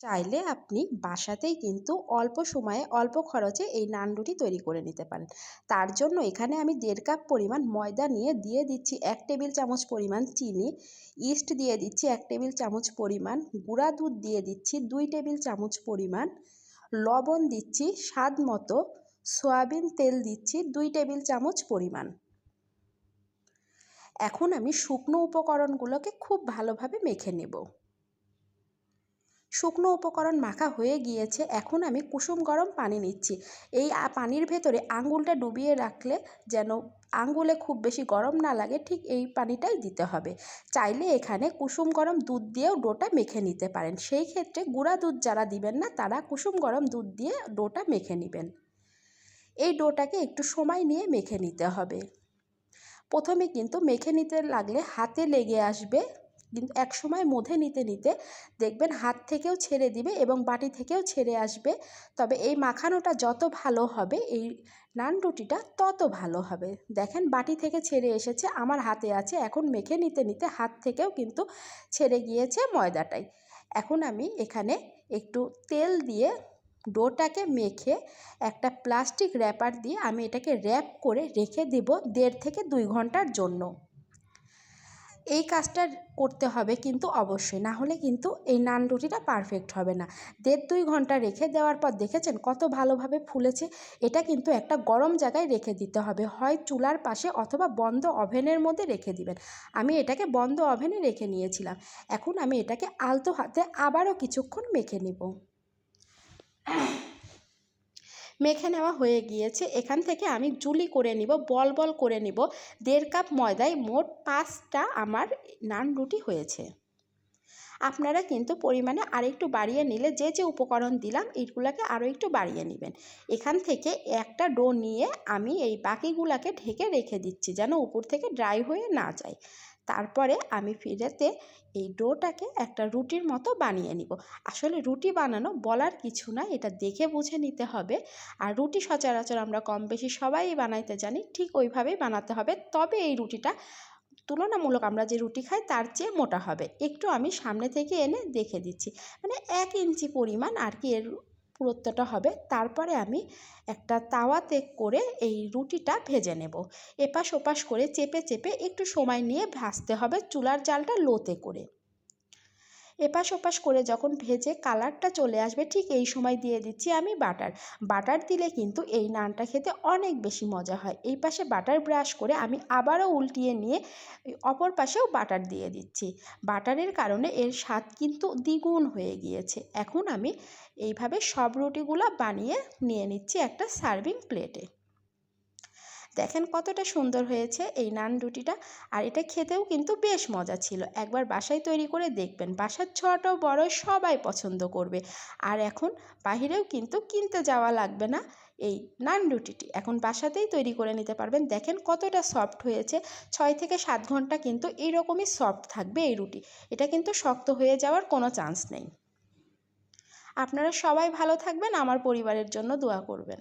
চাইলে আপনি বাসাতেই কিন্তু অল্প সময়ে, অল্প খরচে এই নান রুটি তৈরি করে নিতে পারেন। তার জন্য এখানে আমি দেড় কাপ পরিমাণ ময়দা নিয়ে দিয়ে দিচ্ছি এক টেবিল চামচ পরিমাণ চিনি, ইস্ট দিয়ে দিচ্ছি এক টেবিল চামচ পরিমাণ গুঁড়া দুধ দিয়ে দিচ্ছি দুই টেবিল চামচ পরিমাণ, লবণ দিচ্ছি স্বাদ মতো, সয়াবিন তেল দিচ্ছি দুই টেবিল চামচ পরিমাণ। এখন আমি শুকনো উপকরণগুলোকে খুব ভালোভাবে মেখে নেব। শুকনো উপকরণ মাখা হয়ে গিয়েছে, এখন আমি কুসুম গরম পানি নিচ্ছি। এই পানির ভেতরে আঙুলটা ডুবিয়ে রাখলে যেন আঙ্গুলে খুব বেশি গরম না লাগে, ঠিক এই পানিটাই দিতে হবে। চাইলে এখানে কুসুম গরম দুধ দিয়েও ডোটা মেখে নিতে পারেন। সেই ক্ষেত্রে গুঁড়া দুধ যারা দিবেন না, তারা কুসুম গরম দুধ দিয়ে ডোটা মেখে নেবেন। এই ডোটাকে একটু সময় নিয়ে মেখে নিতে হবে। প্রথমে কিন্তু মেখে নিতে লাগলে হাতে লেগে আসবে কিন্তু এক সময় মধে নিতে নিতে দেখবেন হাত থেকেও ছেড়ে দিবে এবং বাটি থেকেও ছেড়ে আসবে। তবে এই মাখানোটা যত ভালো হবে, এই নান রুটিটা তত ভালো হবে। দেখেন বাটি থেকে ছেড়ে এসেছে, আমার হাতে আছে, এখন মেখে নিতে নিতে হাত থেকেও কিন্তু ছেড়ে গিয়েছে ময়দাটাই। এখন আমি এখানে একটু তেল দিয়ে ডোটাকে মেখে একটা প্লাস্টিক র্যাপার দিয়ে আমি এটাকে র্যাপ করে রেখে দেব দেড় থেকে দুই ঘণ্টার জন্য। এই কাজটা করতে হবে কিন্তু অবশ্যই, না হলে কিন্তু এই নান রুটিটা পারফেক্ট হবে না। দেড় দুই ঘণ্টা রেখে দেওয়ার পর দেখেছেন কত ভালোভাবে ফুলেছে? এটা কিন্তু একটা গরম জায়গায় রেখে দিতে হবে। হয় চুলার পাশে অথবা বন্ধ ওভেনের মধ্যে রেখে দিবেন। আমি এটাকে বন্ধ ওভেনে রেখে নিয়েছিলাম। এখন আমি এটাকে আলতো হাতে আবারও কিছুক্ষণ মেখে নেব। মেখে নেওয়া হয়ে গিয়েছে। এখান থেকে আমি জুলি করে নিব, বল বল করে নিব। দেড় কাপ ময়দায় মোট পাঁচটা আমার নান রুটি হয়েছে। আপনারা কিন্তু পরিমাণে আরেকটু বাড়িয়ে নিলে যে যে উপকরণ দিলাম এইগুলোকে আরও একটু বাড়িয়ে নেবেন। এখান থেকে একটা ডো নিয়ে আমি এই বাকিগুলোকে ঢেকে রেখে দিচ্ছি যেন উপর থেকে ড্রাই হয়ে না যায়। তারপরে আমি ফিরেতে এই ডোটাকে একটা রুটির মতো বানিয়ে নিব। আসলে রুটি বানানো বলার কিছু না, এটা দেখে বুঝে নিতে হবে। আর রুটি সচরাচর আমরা কম বেশি সবাই বানাইতে জানি, ঠিক ওইভাবেই বানাতে হবে। তবে এই রুটিটা তুলনামূলক আমরা যে রুটি খাই, তার চেয়ে মোটা হবে। একটু আমি সামনে থেকে এনে দেখে দিচ্ছি। মানে এক ইঞ্চি পরিমাণ আর কি এর পুরুত্বটা হবে। তারপরে আমি একটা তাওয়াতে করে এই রুটিটা ভেজে নেব। এপাশ ওপাশ করে চেপে চেপে একটু সময় নিয়ে ভাজতে হবে চুলার জালটা লোতে করে। এপাশ ওপাশ করে যখন ভেজে কালারটা চলে আসবে, ঠিক এই সময় দিয়ে দিচ্ছি আমি বাটার। বাটার দিলে কিন্তু এই নানটা খেতে অনেক বেশি মজা হয়। এই পাশে বাটার ব্রাশ করে আমি আবারও উল্টিয়ে নিয়ে অপর পাশেও বাটার দিয়ে দিচ্ছি। বাটারের কারণে এর স্বাদ কিন্তু দ্বিগুণ হয়ে গিয়েছে। এখন আমি এইভাবে সব রুটিগুলো বানিয়ে নিয়ে নিচ্ছি একটা সার্ভিং প্লেটে। দেখেন কতটা সুন্দর হয়েছে এই নান রুটিটা। আর এটা খেতেও কিন্তু বেশ মজা ছিল। একবার বাসায় তৈরি করে দেখবেন, বাসার ছোট বড় সবাই পছন্দ করবে। আর এখন বাহিরেও কিন্তু কিনতে যাওয়া লাগবে না এই নান রুটিটি। এখন বাসাতেই তৈরি করে নিতে পারবেন। দেখেন কতটা সফট হয়েছে। ছয় থেকে সাত ঘণ্টা কিন্তু এইরকমই সফট থাকবে এই রুটি। এটা কিন্তু শক্ত হয়ে যাওয়ার কোনো চান্স নেই। আপনারা সবাই ভালো থাকবেন। আমার পরিবারের জন্য দোয়া করবেন।